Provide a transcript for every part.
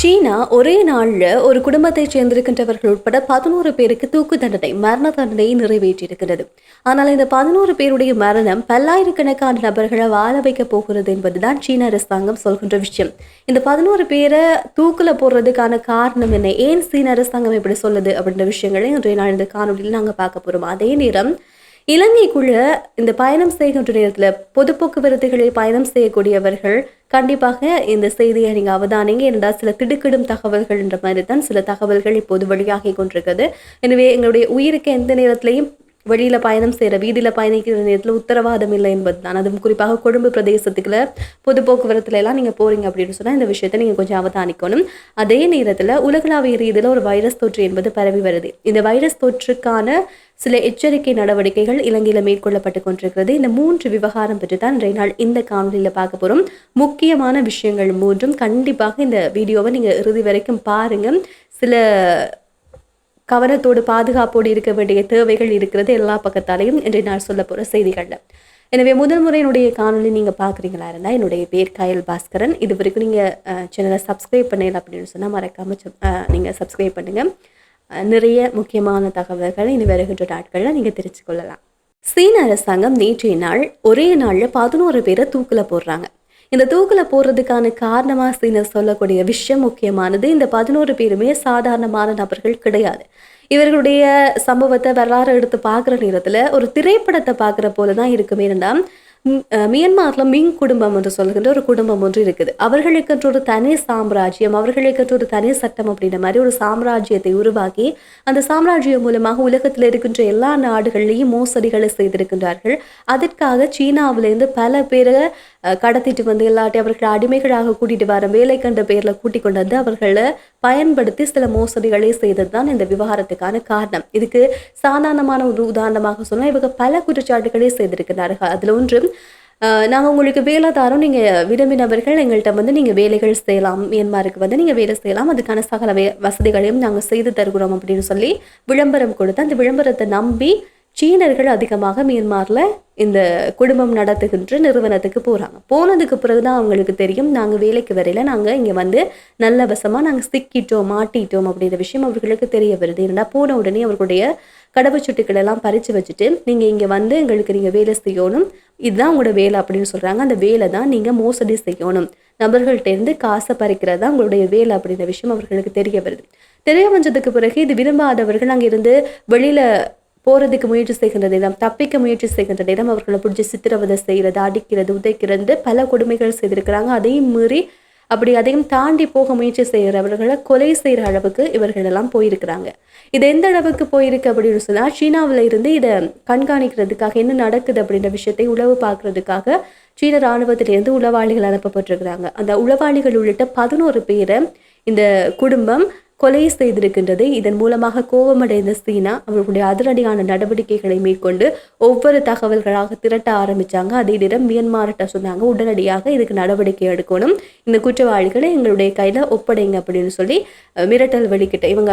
சீனா ஒரே நாளில் ஒரு குடும்பத்தைச் சேர்ந்திருக்கின்றவர்கள் உட்பட பதினோரு பேருக்கு தூக்கு தண்டனை மரண தண்டனையை நிறைவேற்றியிருக்கிறது ஆனால் இந்த பதினோரு பேருடைய மரணம் பல்லாயிரக்கணக்கான நபர்களை வாழ வைக்கப் போகிறது என்பதுதான் சீன அரசாங்கம் சொல்கின்ற விஷயம். இந்த பதினோரு பேரை தூக்குல போடுறதுக்கான காரணம் என்ன? ஏன் சீன அரசாங்கம் இப்படி சொல்லுது அப்படின்ற விஷயங்களை இன்றைய நாள் இந்த காணொலியில் நாங்கள் பார்க்க போகிறோம் அதே நேரம் இலங்கைக்குள்ள இந்த பயணம் செய்கின்ற நேரத்தில் பொது போக்குவரத்துகளில் பயணம் செய்யக்கூடியவர்கள் கண்டிப்பாக இந்த செய்தியை நீங்கள் அவதானிங்க. என்றால் சில திடுக்கிடும் தகவல்கள் என்ற மாதிரி தான் சில தகவல்கள் இப்போது வெளியாகி கொண்டிருக்கிறது எனவே எங்களுடைய உயிருக்கு எந்த நேரத்திலையும் வெளியில் பயணம் செய்கிற வீதியில் பயணிக்கிற நேரத்தில் உத்தரவாதம் இல்லை என்பது தான் அதுவும் குறிப்பாக கொழும்பு பிரதேசத்துக்குள்ள பொது போக்குவரத்துல எல்லாம் நீங்கள் போகிறீங்க அப்படின்னு சொன்னால் இந்த விஷயத்தை நீங்கள் கொஞ்சம் அவதானிக்கணும். அதே நேரத்தில் உலகளாவிய ரீதியில் ஒரு வைரஸ் தொற்று என்பது பரவி வருது. இந்த வைரஸ் தொற்றுக்கான சில எச்சரிக்கை நடவடிக்கைகள் இலங்கையில் மேற்கொள்ளப்பட்டு கொண்டிருக்கிறது. இந்த மூன்று விவகாரம் பற்றி தான் இன்றைய நாள் இந்த காணொலியில் பார்க்க போகிறோம் முக்கியமான விஷயங்கள் மூன்றும் கண்டிப்பாக இந்த வீடியோவை நீங்கள் இறுதி வரைக்கும் பாருங்கள் சில கவனத்தோடு பாதுகாப்போடு இருக்க வேண்டிய தேவைகள் இருக்கிறது எல்லா பக்கத்தாலையும் என்று நான் சொல்ல போகிற செய்திகளில். எனவே முதல் முறை என்னுடைய காணொலி நீங்கள் பார்க்குறீங்களா இருந்தால் என்னுடைய பேர் கயல் பாஸ்கரன். இது வரைக்கும் நீங்கள் சேனலை சப்ஸ்கிரைப் பண்ணல அப்படின்னு சொன்னால் மறக்காமல் நீங்கள் சப்ஸ்கிரைப் பண்ணுங்கள் நிறைய முக்கியமான தகவல்களை இனி வருகின்ற நாட்களில் நீங்கள் தெரிஞ்சு கொள்ளலாம். சீன அரசாங்கம் நேற்றைய நாள் ஒரே நாளில் பதினோரு பேரை தூக்கில் போடுறாங்க. இந்த தூக்கில் போடுறதுக்கான காரணமாக சீனர் சொல்லக்கூடிய விஷயம் முக்கியமானது. இந்த பதினோரு பேருமே சாதாரணமான நபர்கள் கிடையாது. இவர்களுடைய சம்பவத்தை வரலாறு எடுத்து பார்க்குற நேரத்தில் ஒரு திரைப்படத்தை பார்க்குற போல தான் இருக்குமே இருந்தால் மியன்மார்ல மிங் குடும்பம் என்று சொல்கின்ற ஒரு குடும்பம் ஒன்று இருக்குது. அவர்களுக்கென்று ஒரு தனி சாம்ராஜ்யம் அவர்களுக்கென்று ஒரு தனி சட்டம் அப்படின்ற மாதிரி ஒரு சாம்ராஜ்யத்தை உருவாக்கி அந்த சாம்ராஜ்யம் மூலமாக உலகத்தில் இருக்கின்ற எல்லா நாடுகள்லையும் மோசடிகளை செய்திருக்கின்றார்கள். அதற்காக சீனாவிலேருந்து பல பேரை கடத்திட்டு வந்து எல்லாட்டி அவர்களை அடிமைகளாக கூட்டிட்டு வர வேலை கண்ட பேரில் கூட்டிக் கொண்டு வந்து அவர்களை பயன்படுத்தி சில மோசடிகளை செய்தது தான் இந்த விவகாரத்துக்கான காரணம். இதுக்கு சாதாரணமான ஒரு உதாரணமாக சொன்னால் இவங்க பல குற்றச்சாட்டுகளை செய்திருக்கிறார்கள் அதில் ஒன்று நாங்கள் நாங்க உங்களுக்கு வேலை தாரோம் நீங்க விரும்பினவர்கள் எங்கள்கிட்ட வந்து நீங்க வேலைகள் செய்யலாம். மியன்மாருக்கு வந்து நீங்க வேலை செய்யலாம். அதுக்கான சகல வே வசதிகளையும் நாங்க செய்து தருகிறோம் அப்படின்னு சொல்லி விளம்பரம் கொடுத்து அந்த விளம்பரத்தை நம்பி சீனர்கள் அதிகமாக மியன்மார்ல இந்த குடும்பம் நடத்துகின்ற நிறுவனத்துக்கு போறாங்க. போனதுக்கு பிறகுதான் அவங்களுக்கு தெரியும் நாங்க வேலைக்கு வரையில நாங்க இங்க வந்து நல்ல வசமாக நாங்க சிக்கிட்டோம் மாட்டிட்டோம் அப்படின்ற விஷயம் அவர்களுக்கு தெரிய வருது. ஏன்னா போன உடனே அவர்களுடைய கடவுச்சொட்டுக்கள் எல்லாம் பறித்து வச்சுட்டு நீங்கள் இங்கே வந்து எங்களுக்கு நீங்கள் வேலை செய்யணும். இதுதான் உங்களோட வேலை அப்படின்னு சொல்கிறாங்க அந்த வேலை தான் நீங்கள் மோசடி செய்யணும். நபர்கள்ட்டேருந்து காசை பறிக்கிறது தான் உங்களுடைய வேலை அப்படின்ற விஷயம் அவர்களுக்கு தெரிய வருது. தெரிய வந்ததுக்கு பிறகு இது விரும்பாதவர்கள் அங்கிருந்து வெளியில் போகிறதுக்கு முயற்சி செய்கின்ற நேரம் தப்பிக்க முயற்சி செய்கின்ற நேரம் அவர்களை பிடிச்சி சித்திரவதை செய்கிறது அடிக்கிறது உதைக்கிறது பல கொடுமைகள் செய்திருக்கிறாங்க. அதையும் மீறி அப்படி அதையும் தாண்டி போக முயற்சி செய்கிறவர்களை கொலை செய்கிற அளவுக்கு இவர்கள் எல்லாம் போயிருக்கிறாங்க. இது எந்த அளவுக்கு போயிருக்கு அப்படின்னு சொன்னால் சீனாவுல இருந்து இதை கண்காணிக்கிறதுக்காக என்ன நடக்குது அப்படின்ற விஷயத்தை உளவு பார்க்கறதுக்காக சீன ராணுவத்திலிருந்து உளவாளிகள் அனுப்பப்பட்டிருக்கிறாங்க. அந்த உளவாளிகள் உள்ளிட்ட பதினோரு பேரை இந்த குடும்பம் கொலை செய்திருக்கின்றது. இதன் மூலமாக கோபமடைந்த சீனா அவர்களுடைய அதிரடியான நடவடிக்கைகளை மேற்கொண்டு ஒவ்வொரு தகவல்களாக திரட்ட ஆரம்பிச்சாங்க. அதே நேரம் மியன்மார்கிட்ட சொன்னாங்க உடனடியாக இதுக்கு நடவடிக்கை எடுக்கணும். இந்த குற்றவாளிகளை எங்களுடைய கையில ஒப்படைங்க அப்படின்னு சொல்லி மிரட்டல் வெளிக்கிட்ட இவங்க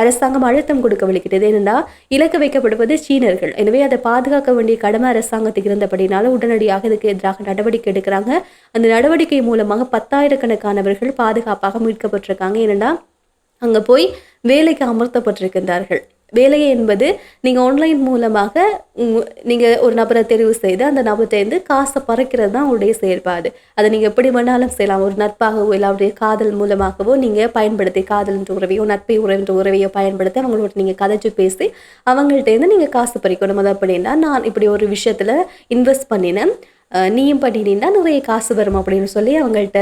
அரசாங்கம் அழுத்தம் கொடுக்க வழிக்கிட்டது ஏனென்றா இலக்கு வைக்கப்படுவது சீனர்கள். எனவே அதை பாதுகாக்க வேண்டிய கடமை அரசாங்கத்துக்கு இருந்தபடினால உடனடியாக இதுக்கு எதிராக நடவடிக்கை எடுக்கிறாங்க. அந்த நடவடிக்கை மூலமாக பத்தாயிரக்கணக்கானவர்கள் பாதுகாப்பாக மீட்கப்பட்டிருக்காங்க. ஏனென்றா அங்கே போய் வேலைக்கு அமர்த்தப்பட்டிருக்கின்றார்கள். வேலை என்பது நீங்கள் ஆன்லைன் மூலமாக நீங்கள் ஒரு நபரை தெரிவு செய்து அந்த நபர்கிட்டேருந்து காசை பறிக்கிறது தான் உங்களுடைய செயல்பாடு. அதை நீங்கள் எப்படி வேணாலும் செய்யலாம். ஒரு நட்பாகவோ இல்லை அவருடைய காதல் மூலமாகவோ நீங்கள் பயன்படுத்தி காதல் என்ற உறவையோ நட்பை உறவின்ற உறவையோ பயன்படுத்தி அவங்களோட நீங்கள் கதைச்சு பேசி அவங்கள்ட்டேருந்து நீங்கள் காசு பறிக்கணும். அது அப்படின்னா நான் இப்படி ஒரு விஷயத்தில் இன்வெஸ்ட் பண்ணினேன். நீயும் பண்ணினீங்கன்னா நிறைய காசு வரும் அப்படின்னு சொல்லி அவங்கள்ட்ட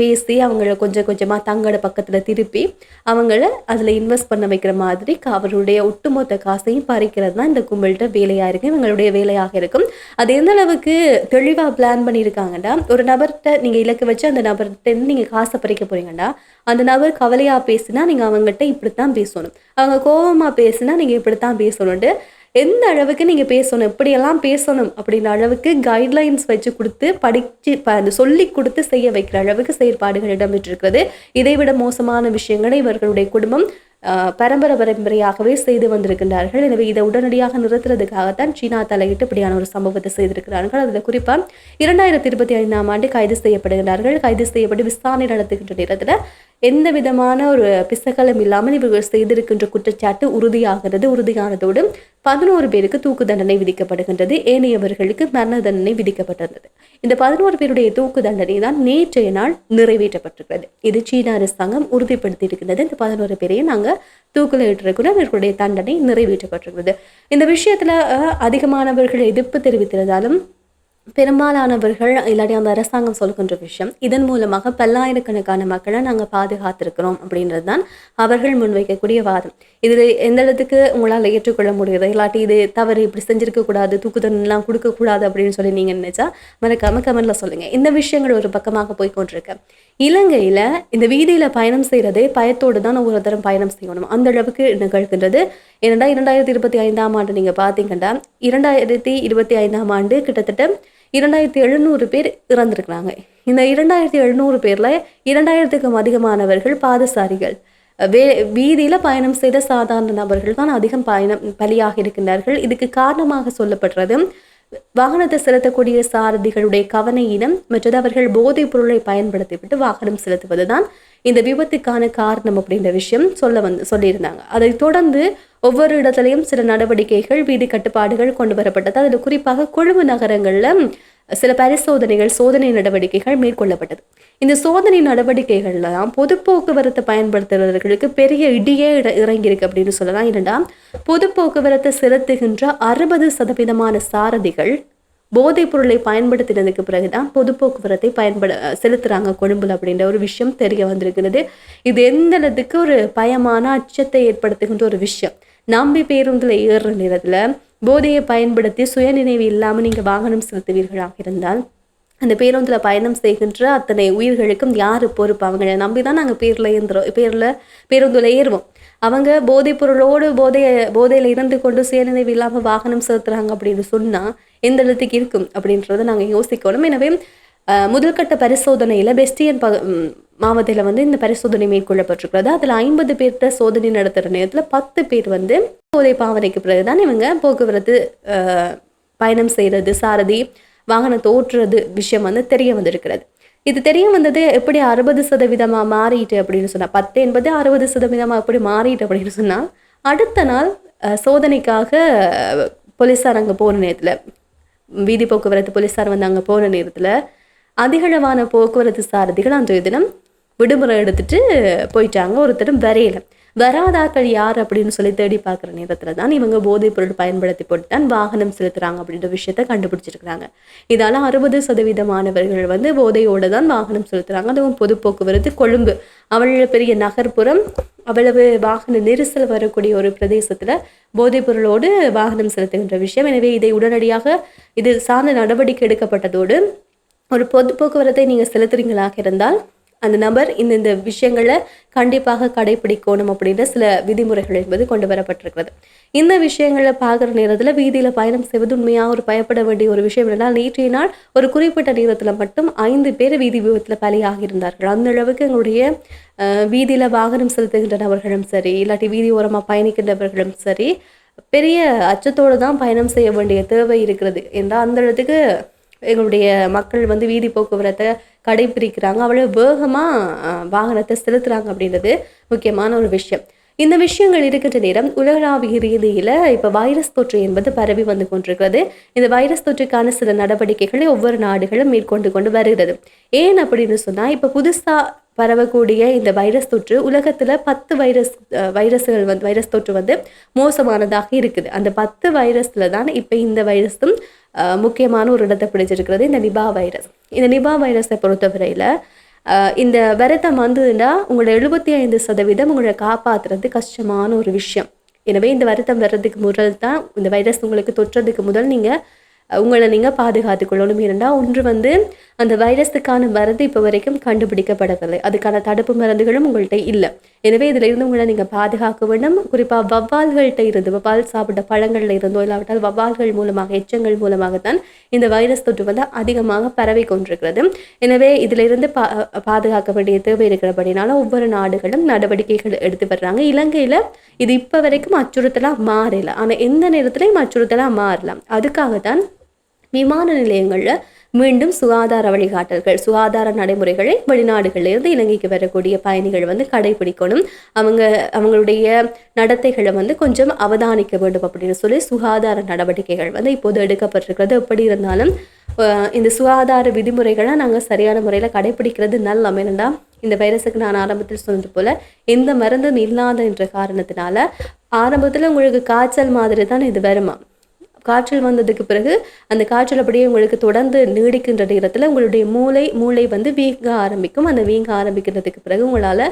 பேசி அவங்கள கொஞ்சம் கொஞ்சமாக தங்களோட பக்கத்தில் திருப்பி அவங்கள அதில் இன்வெஸ்ட் பண்ண வைக்கிற மாதிரி அவருடைய ஒட்டுமொத்த காசையும் பறிக்கிறது தான் இந்த கும்பல்கிட்ட வேலையாக இருக்கும் இவங்களுடைய வேலையாக இருக்கும். அது எந்த அளவுக்கு தெளிவாக பிளான் பண்ணியிருக்காங்கன்னா ஒரு நபர்கிட்ட நீங்கள் இலக்கு வச்சு அந்த நபர்கிட்ட நீங்கள் காசை பறிக்க போறீங்கன்னா அந்த நபர் கவலையாக பேசினா நீங்கள் அவங்ககிட்ட இப்படித்தான் பேசணும். அவங்க கோபமாக பேசினா நீங்கள் இப்படித்தான் பேசணுன்ட்டு எந்த அளவுக்கு நீங்கள் பேசணும் எப்படியெல்லாம் பேசணும் அப்படின்ற அளவுக்கு கைட்லைன்ஸ் வச்சு கொடுத்து படித்து ப- அந்த சொல்லி கொடுத்து செய்ய வைக்கிற அளவுக்கு செயற்பாடுகள் இடம்பெற்றிருக்கிறது. இதைவிட மோசமான விஷயங்களை இவர்களுடைய குடும்பம் பரம்பரை பரம்பரையாகவே செய்து வந்திருக்கின்றார்கள். எனவே இதை உடனடியாக நிறுத்துறதுக்காகத்தான் சீனா தலையிட்டு இப்படியான ஒரு சம்பவத்தை செய்திருக்கிறார்கள். அதில் குறிப்பாக இரண்டாயிரத்தி இருபத்தி ஐந்தாம் ஆண்டு கைது செய்யப்படுகிறார்கள் கைது செய்யப்பட்டு விசாரணை நடத்துகின்ற நேரத்தில் எந்த விதமான ஒரு பிசகலம் இல்லாமல் இவர்கள் செய்திருக்கின்ற குற்றச்சாட்டு உறுதியாகிறது உறுதியானதோடு பதினோரு பேருக்கு தூக்கு தண்டனை விதிக்கப்படுகின்றது. ஏனையவர்களுக்கு மரண தண்டனை விதிக்கப்பட்டிருந்தது இந்த பதினோரு பேருடைய தூக்கு தண்டனை தான் நேற்றைய நாள் நிறைவேற்றப்பட்டிருக்கிறது இது சீன அரசாங்கம் உறுதிப்படுத்தியிருக்கின்றது. இந்த பதினோரு பேரையும் நாங்கள் தூக்கில் இட்டிருக்கிறோம் இவர்களுடைய தண்டனை நிறைவேற்றப்பட்டிருக்கிறது இந்த விஷயத்தில் அஹ், அதிகமானவர்கள் எதிர்ப்பு தெரிவித்திருந்தாலும் பெரும்பாலானவர்கள் இல்லாட்டி அந்த அரசாங்கம் சொல்கின்ற விஷயம் இதன் மூலமாக பல்லாயிரக்கணக்கான மக்களை நாங்கள் பாதுகாத்திருக்கிறோம் அப்படின்றது தான் அவர்கள் முன்வைக்கக்கூடிய வாதம். இது எந்த இடத்துக்கு உங்களால் ஏற்றுக்கொள்ள முடியுது? இல்லாட்டி இது தவறு இப்படி செஞ்சிருக்க கூடாது தூக்கு கொடுக்கக்கூடாது அப்படின்னு சொல்லி நீங்கள் நினைச்சா மறக்காம கமெண்ட்ல சொல்லுங்க. இந்த விஷயங்கள் ஒரு பக்கமாக போய் கொண்டிருக்கு. இலங்கையில இந்த வீதியில பயணம் செய்யறதே பயத்தோடு தான் ஒரு தரம் பயணம் செய்யணும். அந்த அளவுக்கு நிகழ்கின்றது. ஏனெண்டா இரண்டாயிரத்தி இருபத்தி ஐந்தாம் ஆண்டு நீங்க பார்த்தீங்கன்னா இரண்டாயிரத்தி இருபத்தி ஐந்தாம் ஆண்டு கிட்டத்தட்ட இரண்டாயிரத்தி எழுநூறு பேர் இறந்திருக்கிறாங்க. இந்த இரண்டாயிரத்தி எழுநூறு பேர்ல இரண்டாயிரத்துக்கும் அதிகமானவர்கள் பாதசாரிகள். வே வீதியில பயணம் செய்த சாதாரண நபர்கள் தான் அதிகம் பயணம் பலியாக இருக்கின்றார்கள். இதுக்கு காரணமாக சொல்லப்படுறது வாகனத்தை செலுத்தக்கூடிய சாரதிகளுடைய கவன இனம் மற்றது அவர்கள் போதைப் பொருளை பயன்படுத்திவிட்டு வாகனம் செலுத்துவதுதான் இந்த விபத்துக்கான காரணம் அப்படின்ற விஷயம் சொல்ல வந்து சொல்லியிருந்தாங்க. அதை தொடர்ந்து ஒவ்வொரு இடத்துலையும் சில நடவடிக்கைகள் வீதி கட்டுப்பாடுகள் கொண்டு வரப்பட்டது. அதில் குறிப்பாக கொழும்பு நகரங்களில் சில பரிசோதனைகள் சோதனை நடவடிக்கைகள் மேற்கொள்ளப்பட்டது. இந்த சோதனை நடவடிக்கைகள்லாம் பொது போக்குவரத்து பயன்படுத்துறவர்களுக்கு பெரிய இடியே இட- இறங்கியிருக்கு அப்படின்னு சொல்லலாம். என்னென்னா பொது போக்குவரத்தை செலுத்துகின்ற அறுபது சதவீதமான சாரதிகள் போதைப் பொருளை பயன்படுத்தினதுக்கு பிறகுதான் பொது போக்குவரத்தை பயன்பட செலுத்துறாங்க. கொழும்புல அப்படின்ற ஒரு விஷயம் தெரிய வந்திருக்கிறது. இது எந்த அளவுக்கு ஒரு பயமான அச்சத்தை ஏற்படுத்துகின்ற ஒரு விஷயம். நம்பி பேருந்துல ஏறுற நேரத்துல போதையை பயன்படுத்தி சுயநினைவு இல்லாமல் நீங்கள் வாகனம் செலுத்துவீர்களாக இருந்தால் அந்த பேருந்தில் பயணம் செய்கின்ற அத்தனை உயிர்களுக்கும் யார் பொறுப்பு? அவங்கள நம்பி தான் நாங்கள் பேரில் ஏந்துறோம். பேரில் பேருந்தில் ஏறுவோம். அவங்க போதைப் பொருளோடு போதைய போதையில் இருந்து கொண்டு சுயநினைவு இல்லாமல் வாகனம் செலுத்துறாங்க அப்படின்னு சொன்னால் எந்த இடத்துக்கு இருக்கும் அப்படின்றத நாங்கள் யோசிக்கணும். எனவே முதல்கட்ட பரிசோதனையில் பெஸ்டியன் ப மாவட்டத்தில் வந்து இந்த பரிசோதனை மேற்கொள்ளப்பட்டிருக்கிறது. அதில் ஐம்பது பேர்கிட்ட சோதனை நடத்துகிற நேரத்தில் பத்து பேர் வந்து போதை பாவனைக்கு பிறகு தான் இவங்க போக்குவரத்து பயணம் செய்கிறது சாரதி வாகனத்தை ஓட்டுறது விஷயம் வந்து தெரிய வந்திருக்கிறது. இது தெரிய வந்தது எப்படி அறுபது சதவீதமாக மாறிட்டு அப்படின்னு சொன்னால் பத்து என்பது அறுபது சதவீதமாக எப்படி மாறிட்டு அப்படின்னு சொன்னால் அடுத்த நாள் சோதனைக்காக போலீஸார் அங்கே போன நேரத்தில் வீதி போக்குவரத்து போலீஸார் வந்து அங்கே போன நேரத்தில் அதிகளவான போக்குவரத்து சாரதிகள் அந்த தினம் விடுமுறை எடுத்துட்டு போயிட்டாங்க. ஒருத்தரும் வரையில. வராதாக்கள் யார் அப்படின்னு சொல்லி தேடி பார்க்குற நேரத்தில் தான் இவங்க போதைப் பொருள் பயன்படுத்தி போட்டு தான் வாகனம் செலுத்துகிறாங்க அப்படின்ற விஷயத்த கண்டுபிடிச்சிருக்கிறாங்க. இதால அறுபது சதவீதமானவர்கள் வந்து போதையோடு தான் வாகனம் செலுத்துகிறாங்க அதுவும் பொது போக்குவரத்து கொழும்பு. அவ்வளவு பெரிய நகர்ப்புறம் அவ்வளவு வாகன நெரிசல் வரக்கூடிய ஒரு பிரதேசத்தில் போதைப் பொருளோடு வாகனம் செலுத்துகின்ற விஷயம். எனவே இதை உடனடியாக இது சார்ந்த நடவடிக்கை எடுக்கப்பட்டதோடு ஒரு பொது போக்குவரத்தை நீங்கள் செலுத்துறீங்களாக இருந்தால் அந்த நபர் இந்த இந்த விஷயங்களை கண்டிப்பாக கடைபிடிக்கணும் அப்படின்ற சில விதிமுறைகள் என்பது கொண்டு வரப்பட்டிருக்கிறது. இந்த விஷயங்களை பார்க்குற நேரத்தில் வீதியில் பயணம் செய்வது உண்மையாக ஒரு பயப்பட வேண்டிய ஒரு விஷயம் என்னென்னா நேற்றைய நாள் ஒரு குறிப்பிட்ட நேரத்தில் மட்டும் ஐந்து பேர் வீதி விபத்தில் பலியாகி இருந்தார்கள் அந்த அளவுக்கு எங்களுடைய வீதியில் வாகனம் செலுத்துகின்ற நபர்களும் சரி இல்லாட்டி வீதி ஓரமாக பயணிக்கின்றவர்களும் சரி பெரிய அச்சத்தோடு தான் பயணம் செய்ய வேண்டிய தேவை இருக்கிறது. என்றால் அந்த இடத்துக்கு எங்களுடைய மக்கள் வந்து வீதி போக்குவரத்தை கடைபிடிக்கிறாங்க. அவ்வளோ வேகமாக வாகனத்தை செலுத்துகிறாங்க அப்படின்றது முக்கியமான ஒரு விஷயம். இந்த விஷயங்கள் இருக்கின்ற நேரம் உலகளாவிய ரீதியில் இப்போ வைரஸ் தொற்று என்பது பரவி வந்து கொண்டிருக்கிறது. இந்த வைரஸ் தொற்றுக்கான சில நடவடிக்கைகளை ஒவ்வொரு நாடுகளும் மேற்கொண்டு கொண்டு வருகிறது. ஏன் அப்படின்னு சொன்னால் இப்போ புதுசாக பரவக்கூடிய இந்த வைரஸ் தொற்று உலகத்தில் பத்து வைரஸ் வைரஸ்கள் வந்து வைரஸ் தொற்று வந்து மோசமானதாக இருக்குது. அந்த பத்து வைரஸில் தான் இப்போ இந்த வைரஸும் முக்கியமான ஒரு இடத்தை பிடிச்சிருக்கிறது இந்த நிபா வைரஸ். இந்த நிபா வைரஸை பொறுத்தவரையில் இந்த விரதம் வந்ததுன்னா உங்களை எழுபத்தி ஐந்து சதவீதம் உங்களை காப்பாற்றுறது கஷ்டமான ஒரு விஷயம். எனவே இந்த வருத்தம் வர்றதுக்கு முதல் தான் இந்த வைரஸ் உங்களுக்கு தொற்றுறதுக்கு முதல் நீங்கள் உங்களை நீங்கள் பாதுகாத்து கொள்ளணும் ஏனென்றால் ஒன்று வந்து அந்த வைரஸுக்கான மருந்து இப்போ வரைக்கும் கண்டுபிடிக்கப்படவில்லை. அதுக்கான தடுப்பு மருந்துகளும் உங்கள்கிட்ட இல்லை. எனவே இதிலிருந்து உங்களை நீங்கள் பாதுகாக்க வேண்டும் குறிப்பாக வவ்வால்கள்கிட்ட இருந்து வவ்வால் சாப்பிட்ட பழங்களில் இருந்தோ இல்லாவிட்டால் வவ்வால்கள் மூலமாக எச்சங்கள் மூலமாக தான் இந்த வைரஸ் தொற்று வந்து அதிகமாக பரவி கொண்டிருக்கிறது. எனவே இதிலிருந்து பா பாதுகாக்க வேண்டிய தேவை இருக்கிறபடினால ஒவ்வொரு நாடுகளும் நடவடிக்கைகள் எடுத்து வர்றாங்க. இலங்கையில் இது இப்போ வரைக்கும் அச்சுறுத்தலாக மாறல. ஆனால் எந்த நேரத்துலையும் அச்சுறுத்தலாக மாறலாம் அதுக்காக தான் விமான நிலையங்களில் மீண்டும் சுகாதார வழிகாட்டல்கள் சுகாதார நடைமுறைகளை வெளிநாடுகளிலிருந்து இலங்கைக்கு வரக்கூடிய பயணிகள் வந்து கடைபிடிக்கணும். அவங்க அவங்களுடைய நடத்தைகளை வந்து கொஞ்சம் அவதானிக்க வேண்டும் அப்படின்னு சொல்லி சுகாதார நடவடிக்கைகள் வந்து இப்போது எடுக்கப்பட்டிருக்கிறது. எப்படி இருந்தாலும் இந்த சுகாதார விதிமுறைகளை நாங்கள் சரியான முறையில் கடைபிடிக்கிறது நல்ல அமைந்தா இந்த வைரஸுக்கு நான் ஆரம்பத்தில் சொன்னது போல எந்த மருந்தும் இல்லாத என்ற காரணத்தினால ஆரம்பத்தில் உங்களுக்கு காய்ச்சல் மாதிரி தான் இது வருமா காய்ச்சல் வந்ததுக்கு பிறகு அந்த காய்ச்சல் அப்படியே உங்களுக்கு தொடர்ந்து நீடிக்கின்ற நேரத்தில் உங்களுடைய மூளை மூளை வந்து வீங்க ஆரம்பிக்கும். அந்த வீங்க ஆரம்பிக்கிறதுக்கு பிறகு உங்களால்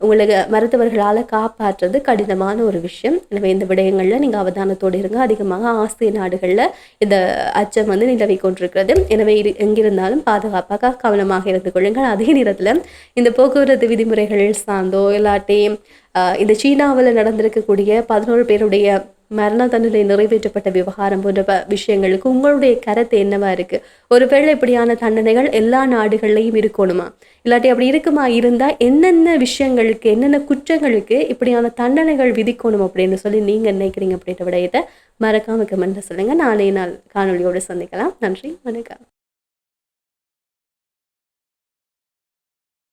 உங்களுக்கு மருத்துவர்களால் காப்பாற்றுறது கடினமான ஒரு விஷயம். எனவே இந்த விடயங்களில் நீங்கள் அவதானத்தோடு இருங்க. அதிகமாக ஆசிய நாடுகளில் இந்த அச்சம் வந்து நிலவி கொண்டிருக்கிறது. எனவே இரு எங்கிருந்தாலும் பாதுகாப்பாக கவனமாக இருந்து கொள்ளுங்கள். அதே நேரத்தில் இந்த போக்குவரத்து விதிமுறைகள் சார்ந்தோ இல்லாட்டி இந்த சீனாவில் நடந்திருக்கக்கூடிய பதினோரு பேருடைய மரண தண்டனை நிறைவேற்றப்பட்ட விவகாரம் போன்ற விஷயங்களுக்கு உங்களுடைய கருத்து என்னவா இருக்கு? ஒருவேளை இப்படியான தண்டனைகள் எல்லா நாடுகள்லையும் இருக்கணுமா? இல்லாட்டி அப்படி இருக்குமா? இருந்தா என்னென்ன விஷயங்களுக்கு என்னென்ன குற்றங்களுக்கு இப்படியான தண்டனைகள் விதிக்கணும் அப்படின்னு சொல்லி நீங்க நினைக்கிறீங்க அப்படின்ற விடயத்தை மறக்காம கமெண்ட்ல சொல்லுங்க. நாளைய நாள் காணொலியோடு சந்திக்கலாம். நன்றி. வணக்கம்.